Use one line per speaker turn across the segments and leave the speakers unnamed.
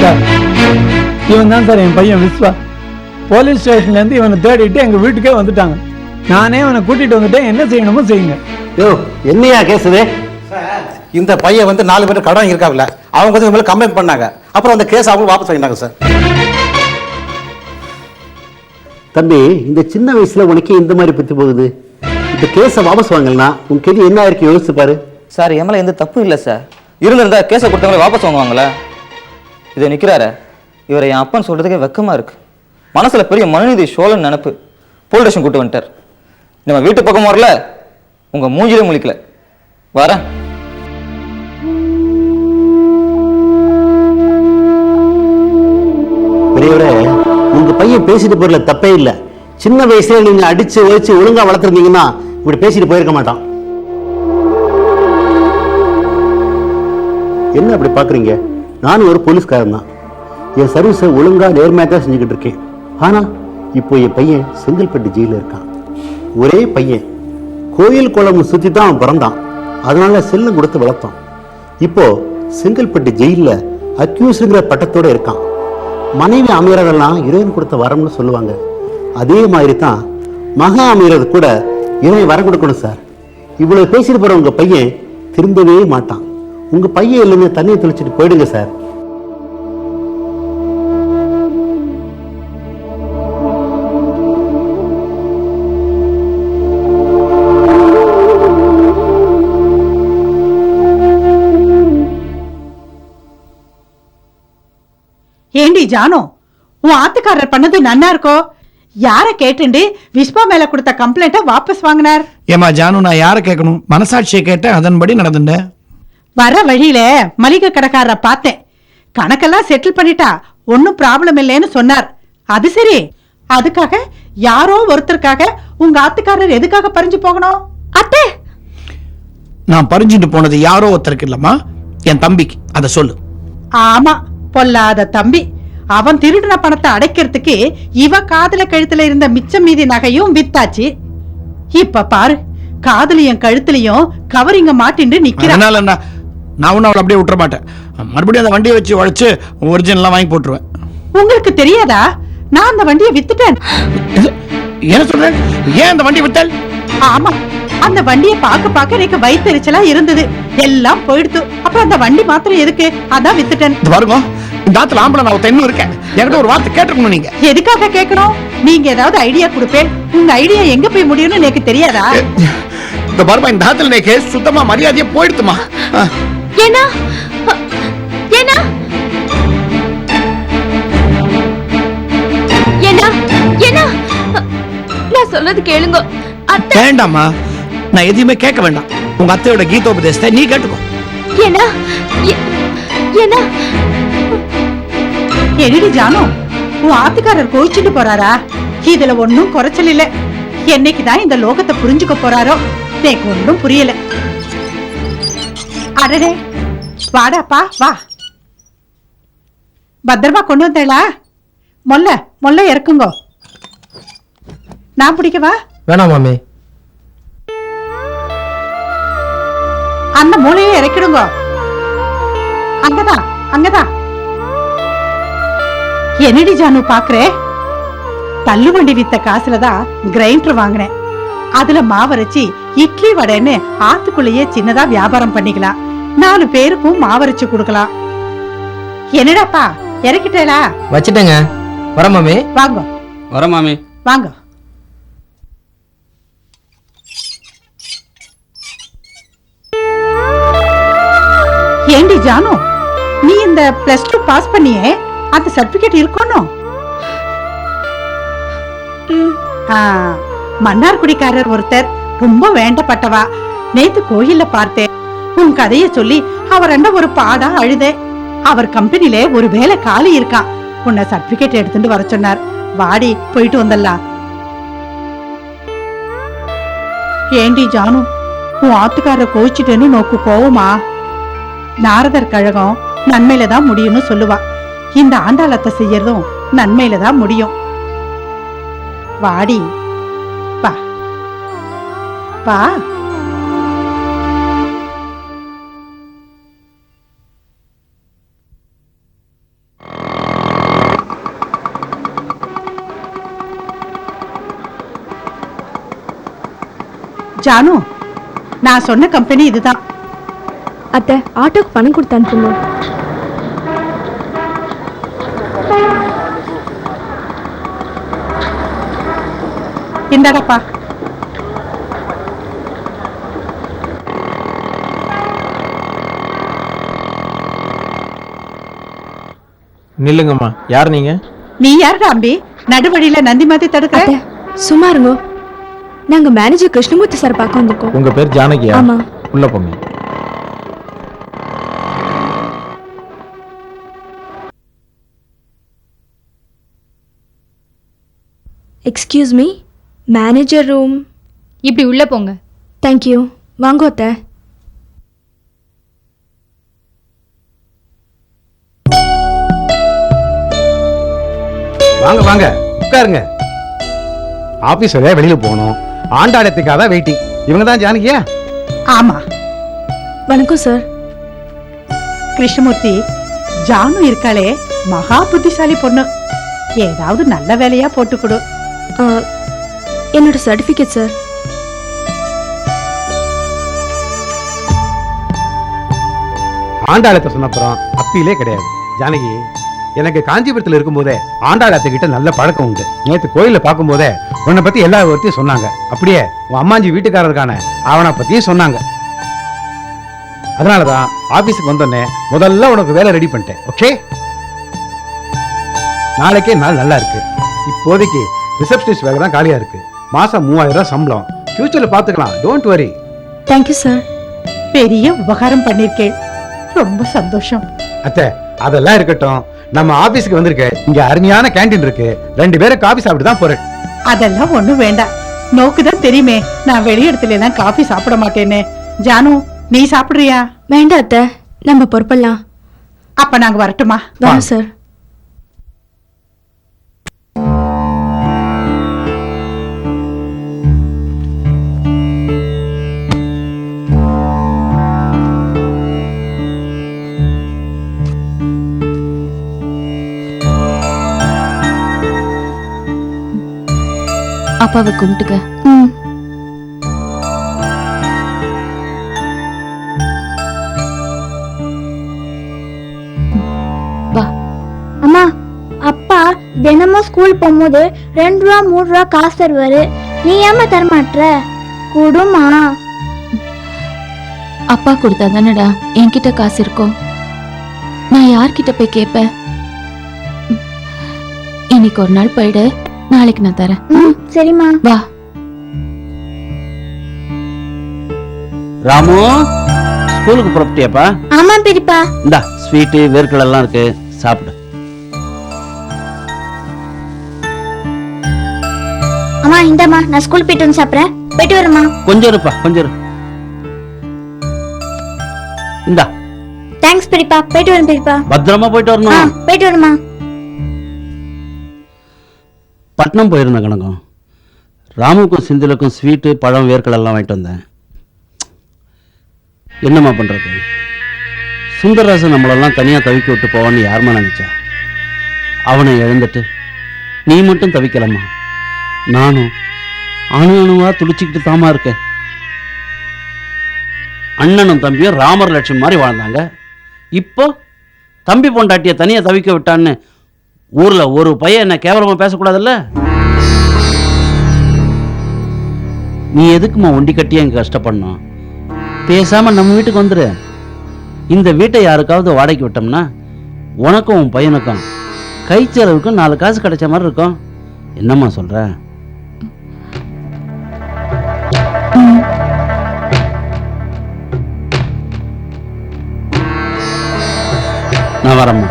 Sir இவன் தான் sir என் பையன் விஸ்வா. போலீஸ் ஸ்டேஷன்ல இருந்து இவனை தேடிட்டு எங்க வீட்டுக்கே வந்துட்டாங்க. நானே இவனை கூட்டிட்டு வந்துட்டேன். என்ன செய்யணுமோ செய்யுங்க.
யோ என்னையா கேசுதே?
இந்த பையன் வந்து நாலு பேர் கடன் இருக்காவில்ல அவங்க வந்து இவங்க கம்ப்ளைண்ட் பண்ணாங்க. அப்புறம் அந்த கேஸ் அவங்க வாபஸ் வாங்கிட்டாங்க சார்.
தம்பி இந்த சின்ன வயசுல உனக்கு இந்த மாதிரி பத்தி போகுது. இந்த கேஸை வாபஸ் வாங்கலனா உன் கெதி என்ன இருக்கு யோசிச்சு பாரு.
சார் என் மேலே எந்த தப்பும் இல்லை சார். இருந்திருந்தா கேஸை கொடுத்தவங்களே வாபஸ் வாங்குவாங்களே? இதை நிற்கிறாரு இவரை என் அப்பன் சொல்கிறதுக்கே வெக்கமாக இருக்கு. மனசில் பெரிய மனுநீதி சோழன் நினப்பு. போலீஸ் ஸ்டேஷன் கூட்டு வந்துட்டார். நம்ம வீட்டு பக்கம் வரல. உங்கள் மூஞ்சிலே முழிக்கல. வரேன்.
பெரியவரே உங்க பையன் பேசிட்டு போறதுல தப்பே இல்ல. சின்ன வயசுல நீங்க அடிச்சு ஒழிச்சு ஒழுங்கா வளர்த்துருந்தீங்கன்னா இப்படி பேசிட்டு போயிருக்க மாட்டான். என்ன அப்படி பாக்குறீங்க? நானும் ஒரு போலீஸ்காரன் தான். என் சர்வீஸை ஒழுங்கா நேர்மையாக தான் செஞ்சுக்கிட்டு இருக்கேன். ஆனா இப்போ என் பையன் செங்கல்பட்டு ஜெயில இருக்கான். ஒரே பையன். கோயில் குளம் சுத்தி தான் அவன் பிறந்தான். அதனால செல்லம் கொடுத்து வளர்த்தான். இப்போ செங்கல்பட்டு ஜெயில்ல அக்யூஸ்ங்கிற பட்டத்தோட இருக்கான். மனைவி அமீரர்கள்லாம் இறைவன் கொடுத்த வரம்னு சொல்லுவாங்க. அதே மாதிரி தான் மகா அமீரர் கூட இறைவன் வரம் கொடுக்கணும் சார். இவ்வளவு பேசிட்டு போற உங்க பையன் திரும்பவே மாட்டான். உங்க பையன் இல்லைன்னு தண்ணியை தெளிச்சிட்டு போயிடுங்க சார்.
ஜானு உன் ஆத்துக்காரர் பண்ணது நன்னா இருக்கோ? யார கேட்டுண்டு விஸ்வா மேல கொடுத்த கம்ப்ளைண்ட்ட வாபஸ் வாங்கினார்?
ஏமா ஜானு நான் யாரை கேட்கணும்? மனசாட்சியை கேட்டேன் அதன்படி நடந்துட்டேன்.
வர வழியில மளிகை கடைக்காரரை பார்த்தேன். கணக்கெல்லாம் செட்டில் பண்ணிட்டா ஒன்னும் ப்ராப்ளம் இல்லைன்னு சொன்னார். அது சரி. அதுக்காக யாரோ ஒருத்தருக்காக உங்க ஆத்துக்காரர் எதுக்காக பறிஞ்சு போகணும்? அத்தை!
நான் பறிஞ்சுட்டு போனது யாரோ ஒருத்தருக்கு இல்லம்மா. என் தம்பிக்கு. அதை சொல்லு.
ஆமா பொல்லாத தம்பி. அவன் திருடின பணத்தை அடைக்கிறதுக்கு இவ காதுல கழுத்துல இருந்த மிச்சம் மீதி நகையும் வித்தாச்சு. இப்ப பாரு காதுலயும் கழுத்துலயும் கவரிங்க மாட்டிண்டு நிக்கிறான்
நான் ஒன்றும் அவளை அப்படியே விட்டுற மாட்டேன். மறுபடியும் அந்த வண்டியை வச்சு உழைச்சு ஒரிஜினல்லாம் வாங்கி போட்டுருவேன்.
உங்களுக்கு தெரியாதா? நான் அந்த வண்டியை வித்துட்டேன்.
என்ன சொல்றேன் ஏன் அந்த வண்டி விட்டால்
ஆமா அந்த வண்டியை பார்க்க பார்க்க எனக்கு வயித்தெரிச்சலா இருந்தது. எல்லாம் போயிடுத்து. அப்புறம் அந்த வண்டி மாத்திரம் எதுக்கு? அதான் வித்துட்டேன்.
பாருங்க. இந்த ஆத்துல ஆம்பளை நான் தென்னும் இருக்கேன். என்கிட்ட ஒரு வார்த்தை கேட்டுக்கணும் நீங்க.
எதுக்காக கேட்கணும்? நீங்க ஏதாவது ஐடியா கொடுப்பேன் உங்க ஐடியா எங்க போய் முடியும்னு எனக்கு தெரியாதா?
இந்த பாருமா இந்த ஆத்துல நீ கேஸ் சுத்தமா மரியாதையே போயிடுத்துமா.
ஏன்னா ஏன்னா ஏன்னா ஏன்னா நான் சொல்றது கேளுங்க. அத்தை
வேண்டாம்மா. நான் எதையுமே கேட்க வேண்டாம். உங்க அத்தையோட கீதோபதேசத்தை நீ கேட்டுக்கோ.
ஏன்னா ஏன்னா
எடிடி ஜானு உன் ஆத்துக்காரர் கோவிச்சுட்டு போறாரா? இதுல ஒன்னும் குறைச்சல் இல்ல. என்னைக்குதான் இந்த லோகத்தை புரிஞ்சுக்க போறாரோ? எனக்கு ஒன்றும் புரியல. அடடே வாடாப்பா வா. பத்திரமா கொண்டு வந்தேளா? மொல்ல மொல்ல இறக்குங்கோ. நான் பிடிக்கவா
வேணாம் மாமி.
அந்த மூளையை இறக்கிடுங்க. அங்கதான் அங்கதான். என்னடி ஜானு பாக்குறே? தள்ளுவண்டி வித்த காசுல தான் கிரைண்டர் வாங்கினேன். அதுல மாவரைச்சி இட்லி வடைன்னு ஆத்துக்குள்ளேயே சின்னதா வியாபாரம் பண்ணிக்கலாம். நாலு பேருக்கும் மாவரைச்சு கொடுக்கலாம். என்னடாப்பா இறக்கிட்டேலா?
வச்சுட்டேங்க. வர மாமி.
வாங்க.
வர மாமி.
வாங்க. ஏண்டி ஜானு நீ இந்த பிளஸ் டூ பாஸ் பண்ணியே? அந்த சர்டிபிகேட் இருக்கணும். ஆ, மன்னார்குடிக்காரர் ஒருத்தர் ரொம்ப வேண்டப்பட்டவா. நேத்து கோயில்ல பார்த்தேன். உன் கதைய சொல்லி அவர் என்ன ஒரு பாடா அழுதே. அவர் கம்பெனில ஒரு வேலை காலி இருக்கான். உன்னை சர்டிபிகேட் எடுத்துட்டு வர சொன்னார். வாடி போயிட்டு வந்துடலாம். ஏண்டி ஜானு உன் ஆத்துக்காரரை கோச்சிட்டேன்னு நோக்கு கோவமா? நாரதர் கழகம் நன்மையில தான் முடியும்னு சொல்லுவா. இந்த ஆண்டாளத்தை செய்யறதும் நன்மையில தான் முடியும். வாடி. பா பா ஜானு நான் சொன்ன கம்பெனி இதுதான்.
அத்தை ஆட்டோக்கு பணம் கொடுத்து அனுப்புங்க.
இந்தாடப்பா
நில்லுங்கம்மா. யார் நீங்க?
நீ யாருடா அம்பி நடுவழியில நந்தி மாதிரி தடுக்கிற?
அத்தை சும்மா இருங்கோ. நாங்க மேனேஜர் கிருஷ்ணமூர்த்தி சார் பார்க்க வந்திருக்கோம்.
உங்க பேர் ஜானகியா?
ஆமா.
உள்ள போங்க.
எக்ஸ்கியூஸ் மீ மேனேஜர் ரூம்
இப்படி உள்ள போங்க.
தேங்க்யூ வாங்கோ அத்தை.
வாங்க வாங்க. உட்காருங்க. ஆபீஸ் வழியா வெளியில போகணும். ஆண்டாளத்துக்காக தான் வெயிட்டிங் இவங்க தான் ஜானகியா?
ஆமா.
வணக்கம் சார்
கிருஷ்ணமூர்த்தி ஜானு இருக்காளே. மகா புத்திசாலி பொண்ணு. ஏதாவது நல்ல வேலையா போட்டு கொடு.
என்னோட சர்டிஃபிகேட் சார்
ஆண்டாளத்தை சொன்னப்புறம் அப்பீலே கிடையாது. ஜானகி எனக்கு காஞ்சிபுரத்தில் இருக்கும்போதே ஆண்டாளத்தை கிட்ட நல்ல பழக்கம் உண்டு. நேற்று கோயிலில் பார்க்கும்போதே உன்னை பத்தி எல்லா விவரத்தையும் சொன்னாங்க. அப்படியே உன் அம்மாஞ்சி வீட்டுக்காரருக்கான அவனை பற்றியும் சொன்னாங்க. அதனாலதான் ஆஃபீஸுக்கு வந்தோடனே முதல்ல உனக்கு வேலை ரெடி பண்ணிட்டேன். ஓகே நாளைக்கே நாள் நல்லா இருக்கு. இப்போதைக்கு ரிசப்ஷனிஸ்ட் வேலை தான் காலியா இருக்கு. மாசம் மூவாயிரம் ரூபாய் சம்பளம். ஃபியூச்சர்ல பாத்துக்கலாம். டோன்ட் வரி
தேங்க்யூ சார்
பெரிய உபகாரம் பண்ணிருக்கேன். ரொம்ப சந்தோஷம்.
அத்தை அதெல்லாம் இருக்கட்டும். நம்ம ஆபீஸ்க்கு வந்திருக்க. இங்க அருமையான கேண்டீன் இருக்கு. ரெண்டு பேரும் காபி சாப்பிட்டு தான் போறேன்.
அதெல்லாம் ஒண்ணும் வேண்டாம். நோக்குதான் தெரியுமே. நான் வெளியிடத்துல எல்லாம் காஃபி சாப்பிட மாட்டேன்னு ஜானு நீ சாப்பிடுறியா?
வேண்டாம் அத்தை. நம்ம பொறுப்பெல்லாம்
அப்ப நாங்க வரட்டுமா?
வரோம் சார்
அப்பாவை கும்பிட்டுக்க.
ம்.
அம்மா அப்பா தினமும் ஸ்கூல் போகும்போது ரெண்டு ரூபா மூணு ரூபா காசு தருவாரு. நீ ஏமா தரமாட்ற? குடுமா
அப்பா கொடுத்தா தானடா? என்கிட்ட காசு இருக்கும் நான் யார்கிட்ட போய் கேட்பேன் இன்னைக்கு ஒரு நாள் போயிடு. நாளைக்கு நான் தரேன்.
சரிம்மா.
வா.
ராமு ஸ்கூலுக்கு புறப்பட்டியாப்பா?
ஆமா பெரியப்பா.
இந்தா ஸ்வீட்டு வேர்க்கடலை எல்லாம் இருக்கு. சாப்பிடு.
அம்மா இந்தாம்மா நான் ஸ்கூல் போயிட்டு வந்து சாப்பிட்றேன். போயிட்டு வரேம்மா.
கொஞ்சம் இருப்பா கொஞ்சம் இரு. இந்தா.
தேங்க்ஸ் பெரியப்பா. போயிட்டு வரேன் பெரியப்பா.
பத்திரமா போயிட்டு வரணும்.
போயிட்டு வரேம்மா.
பட்னம் போயிருந்தேன் கணக்கம். ராமுக்கும் சிந்திலுக்கும் ஸ்வீட்டு பழம் வேர்க்கடலை எல்லாம் வாங்கிட்டு வந்தேன். என்னம்மா பண்றது? சுந்தரராசன் நம்மளெல்லாம் தனியா தவிக்க விட்டு போவான்னு யாருமா நினைச்சா? அவனை எழுந்துட்டு நீ மட்டும் தவிக்கலம்மா. நானும் அணு அணுவா துளிச்சிக்கிட்டு தாமா இருக்கேன். அண்ணனும் தம்பியும் ராமர் லட்சுமி மாதிரி வாழ்ந்தாங்க. இப்போ தம்பி பொண்டாட்டியை தனியா தவிக்க விட்டான்னு ஊர்ல ஒரு பையன் என்ன கேவலமா பேசக்கூடாதுல்ல? நீ எதுக்குமா ஒண்டி கட்டி எங்க கஷ்டப்படணும்? பேசாம நம்ம வீட்டுக்கு வந்துடு இந்த வீட்டை யாருக்காவது வாடகைக்கு விட்டோம்னா உனக்கும் உன் பையனுக்கும் கை செலவுக்கும் நாலு காசு கிடைச்ச மாதிரி இருக்கும். என்னம்மா சொல்ற? நான் வரேம்மா.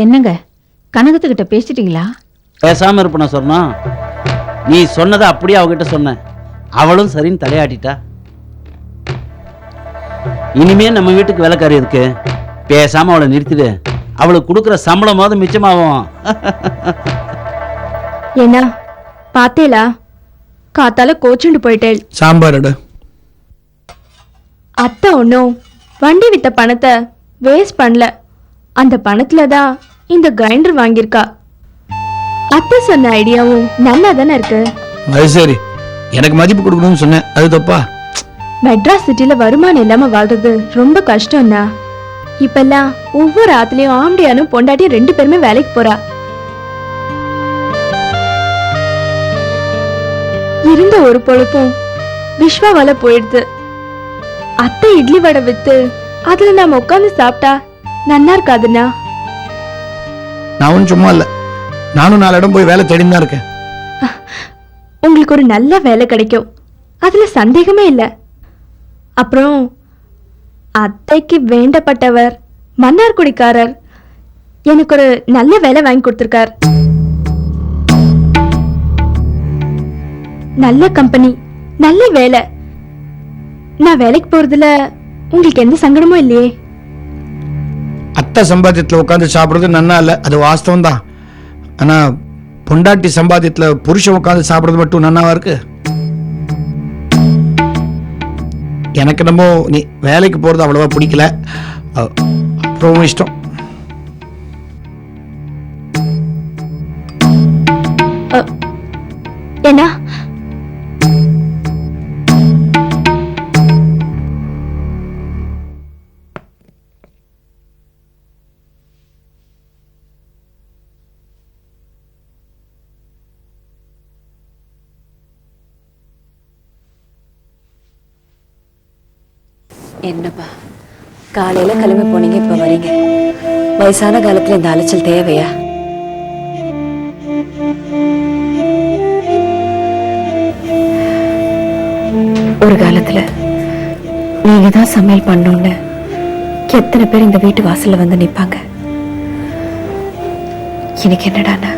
என்னங்க? கனகத்துக்கிட்ட பேசிட்டீங்களா?
பேசாம இருப்பன சொன்னோம் நீ சொன்னதை அப்படியே அவகிட்ட சொன்ன அவளும் சரின்னு தலையாட்டிட்டா. இனிமே நம்ம வீட்டுக்கு வேலைக்காரி இருக்கு. பேசாம அவளை நிறுத்திடு. அவளுக்கு கொடுக்குற சம்பளம் போது மிச்சமாகும்.
என்ன? பாத்தேலா காத்தால கோச்சுண்டு போயிட்டேள்.
சாம்பார்
அத்தை ஒன்றும் வண்டி வித்த பணத்தை வேஸ்ட் பண்ணல. அந்த பணத்துல தான் இந்த கிரைண்டர் வாங்கியிருக்கா. அத்தை சொன்ன ஐடியாவும் நல்லா தானே இருக்கு?
அது சரி. எனக்கு மதிப்பு கொடுக்கணும்னு சொன்னேன். அது தப்பா?
மெட்ராஸ் சிட்டில வருமானம் இல்லாம வாழ்றது ரொம்ப கஷ்டம்னா இப்பெல்லாம் ஒவ்வொரு ஆத்துலயும் ஆம்படியானும் பொண்டாட்டியும் ரெண்டு பேருமே வேலைக்கு போறா. இருந்த ஒரு பொழப்பும் விஸ்வாவால போயிடுது. அத்தை இட்லி வடை வித்து அதுல நாம உட்காந்து சாப்பிட்டா நன்னா இருக்காதுண்ணா
நான் ஒன்றும் சும்மா இல்லை. நானும் நாலு இடம் போய் வேலை தேடின்னு தான் இருக்கேன்.
உங்களுக்கு ஒரு நல்ல வேலை கிடைக்கும். அதுல சந்தேகமே இல்லை. அப்புறம் அத்தைக்கு வேண்டப்பட்டவர் மன்னார்குடிக்காரர் எனக்கு ஒரு நல்ல வேலை வாங்கி கொடுத்துருக்கார். நல்ல கம்பெனி நல்ல வேலை. நான் வேலைக்கு போறதுல உங்களுக்கு எந்த சங்கடமும் இல்லையே?
அத்தை சம்பாத்தியத்தில் உட்காந்து சாப்பிட்றது நன்னா இல்லை அது வாஸ்தவம் தான் ஆனால் பொண்டாட்டி சம்பாத்தியத்தில் புருஷன் உட்காந்து சாப்பிட்றது மட்டும் நன்னாவா இருக்கு? எனக்கு என்னமோ நீ வேலைக்கு போகிறது அவ்வளோவா பிடிக்கல. அப்புறம் இஷ்டம்.
என்ன காலையில கிளம்பி போனீங்க இப்ப வரீங்க. வயசான காலத்துல இந்த அலைச்சல் தேவையா? ஒரு காலத்துல நீங்க தான் சமையல் பண்ணணும்னு எத்தனை பேர் இந்த வீட்டு வாசல்ல வந்து நிப்பாங்க? இன்னைக்கு என்னடானா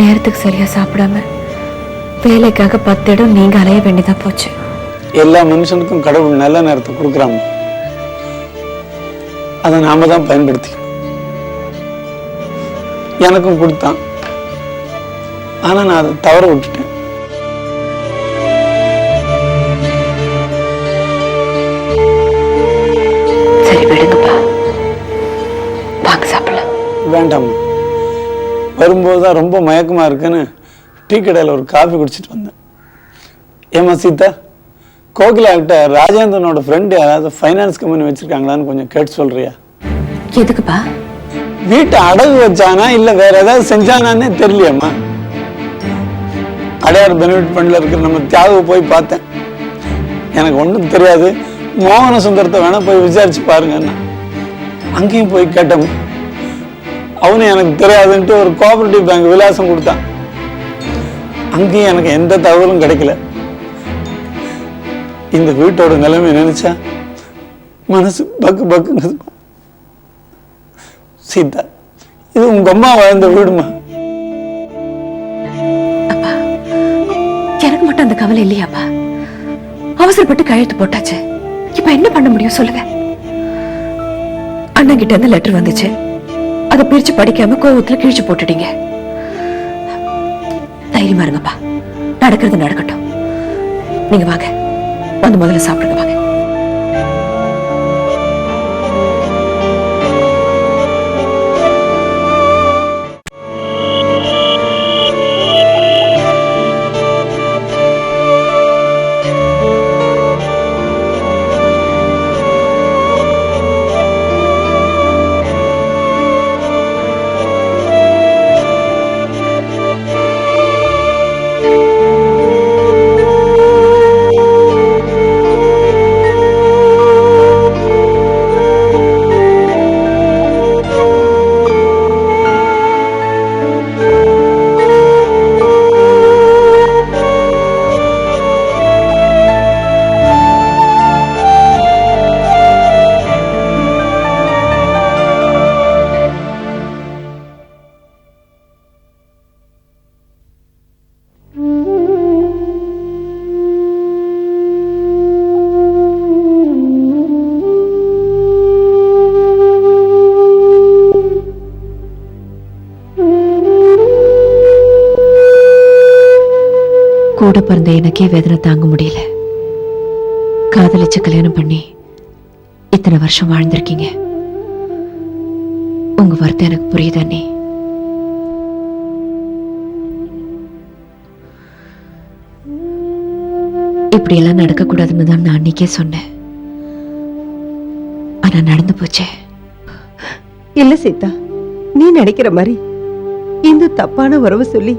நேரத்துக்கு சரியா சாப்பிடாம வேலைக்காக பத்து இடம் நீங்க அலைய வேண்டியதா போச்சு.
எல்லா மனுஷனுக்கும் கடவுள் நல்ல நேரத்தை கொடுக்குறாங்க. அதை நாம தான் பயன்படுத்திக்கணும். எனக்கும் கொடுத்தான். ஆனா நான் அதை தவற விட்டுட்டேன். வேண்டாம் வரும்போது தான் ரொம்ப மயக்கமா இருக்குன்னு டீ கடையில் ஒரு காஃபி குடிச்சிட்டு வந்தேன். ஏமா சீதா? கோகிலா கிட்ட ராஜேந்திரனோட ஃப்ரெண்டு யாராவது ஃபைனான்ஸ் கம்பெனி வச்சிருக்காங்களான்னு கொஞ்சம் கேட்டு சொல்றியா?
எதுக்குப்பா?
வீட்டை அடகு வச்சானா இல்ல வேற ஏதாவது செஞ்சானான்னே தெரியலையம்மா. அடையார் பெனிஃபிட் ஃபண்ட்ல இருக்கிற நம்ம தியாகு போய் பார்த்தேன். எனக்கு ஒன்றும் தெரியாது. மோகன சுந்தரத்தை வேணா போய் விசாரிச்சு பாருங்கன்னா அங்கேயும் போய் கேட்டோம் அவனும் எனக்கு தெரியாதுன்ட்டு ஒரு கோஆபரேட்டிவ் பேங்க் விலாசம் கொடுத்தான். அங்கேயும் எனக்கு எந்த தகவலும் கிடைக்கல. இந்த வீட்டோட நிலைமை நினைச்சா? மனசு பக்கு பக்குங்குது சீதா இது உங்க அம்மா வாழ்ந்த வீடுமா?
எனக்கு மட்டும் அந்த கவலை இல்லையாப்பா? அவசரப்பட்டு கழுத்து போட்டாச்சு. இப்ப என்ன பண்ண முடியும் சொல்லுங்க. அண்ணன் கிட்ட இருந்து லெட்டர் வந்துச்சு. அதை பிரிச்சு படிக்காம கோவத்துல கிழிச்சு போட்டுட்டீங்க. தைரியமா இருங்கப்பா. நடக்கிறது நடக்கட்டும். நீங்க வாங்க. வந்து முதல்ல சாப்பிடுங்க வாங்க. கூட பிறந்த எனக்கே வேதனை தாங்க முடியல. காதலிச்சு கல்யாணம் பண்ணி இத்தனை வருஷம் வாழ்ந்திருக்கீங்க. உங்க வருத்தம் எனக்கு புரியுது அண்ணே? இப்படியெல்லாம் நடக்கக்கூடாதுன்னு தான் நான் அன்னைக்கே சொன்னேன். ஆனா நடந்து போச்சே.
இல்ல சீதா நீ நினைக்கிற மாதிரி இந்த தப்பான உறவு சொல்லி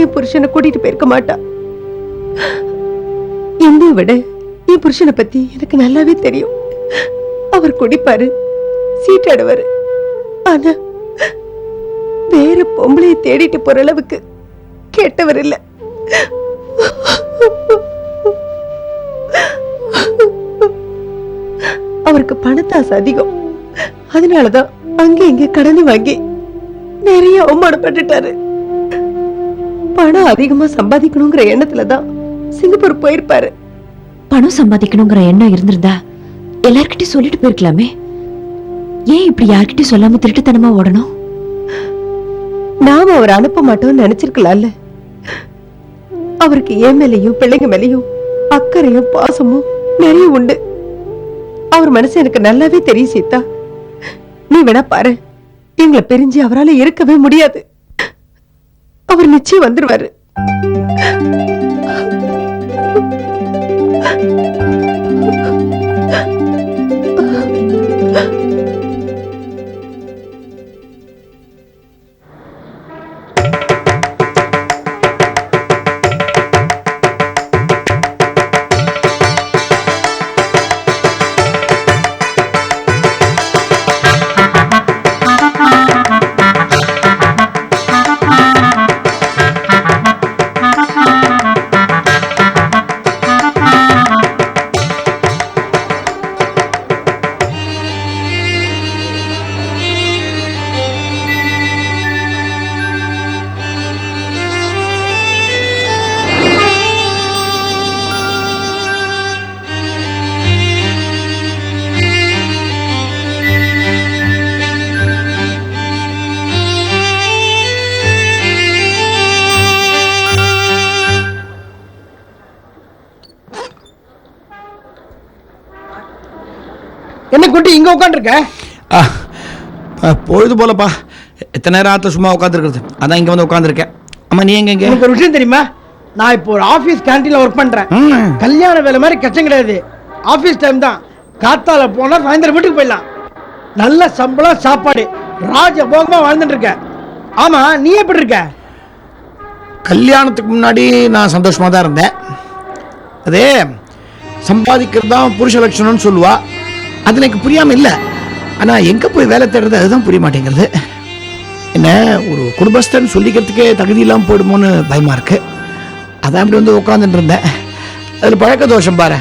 என் புருஷனை கூட்டிட்டு போயிருக்க மாட்டா. என்னை விட என் புருஷனை பத்தி எனக்கு நல்லாவே தெரியும். அவர் குடிப்பாரு சீட்டாடுவாரு. ஆனா வேற பொம்பளைய தேடிட்டு போற அளவுக்கு கேட்டவர் இல்ல. அவருக்கு பணத்தாசை அதிகம். அதனாலதான் அங்க இங்க கடன் வாங்கி நிறைய அவமானப்பட்டுட்டாரு. பணம் அதிகமா சம்பாதிக்கணுங்கிற எண்ணத்துலதான் சிங்கப்பூர் போயிருப்பாரு.
பணம் சம்பாதிக்கணுங்கிற எண்ணம் இருந்திருந்தா எல்லார்கிட்டயும் சொல்லிட்டு போயிருக்கலாமே. ஏன் இப்படி யார்கிட்டயும் சொல்லாம திருட்டுத்தனமா ஓடணும்?
நாம அவர் அனுப்ப மாட்டோம்னு நினைச்சிருக்கலாம்ல. அவருக்கு என் மேலையும் பிள்ளைங்க மேலையும் அக்கறையும் பாசமும் நிறைய உண்டு. அவர் மனசு எனக்கு நல்லாவே தெரியும் சீதா. நீ வேணா பாரு. எங்களை பிரிஞ்சு அவரால இருக்கவே முடியாது. அவர் நிச்சயம் வந்துருவாரு.
Thank you. குட்டி இங்க உட்காந்துருக்க பொழுது போலப்பா. எத்தனை நேரம் ஆத்த சும்மா உட்காந்துருக்குறது அதான் இங்க வந்து உட்காந்துருக்கேன் அம்மா நீ எங்க
எனக்கு ஒரு விஷயம் தெரியுமா? நான் இப்போ ஒரு ஆபீஸ் கேண்டீன்ல ஒர்க் பண்றேன்.
ம்.
கல்யாண வேலை மாதிரி கஷ்டம் கிடையாது. ஆபீஸ் டைம் தான். காத்தால போனா சாயந்தரம் வீட்டுக்கு போயிடலாம். நல்ல சம்பளம் சாப்பாடு. ராஜ போகமா வாழ்ந்துட்டு இருக்க ஆமா நீ எப்படி இருக்க?
கல்யாணத்துக்கு முன்னாடி நான் சந்தோஷமா தான் இருந்தேன். அதே சம்பாதிக்கிறது தான் புருஷ லட்சணம்னு சொல்லுவா. அது எனக்கு புரியாமல் இல்லை. ஆனால் எங்கே போய் வேலை தேடுறது அதுதான் புரிய மாட்டேங்கிறது என்ன ஒரு குடும்பஸ்தன் சொல்லிக்கிறதுக்கே தகுதி இல்லாமல் போயிடுமோன்னு பயமாக இருக்குது அதான் இப்படி வந்து உட்காந்துட்டு இருந்தேன். அதில் பழக்க தோஷம் பாரு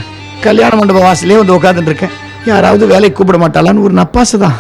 கல்யாண மண்டப வாசலே வந்து உட்காந்துட்டு இருக்கேன். யாராவது வேலைக்கு கூப்பிட மாட்டாளான்னு ஒரு நப்பாசை தான்.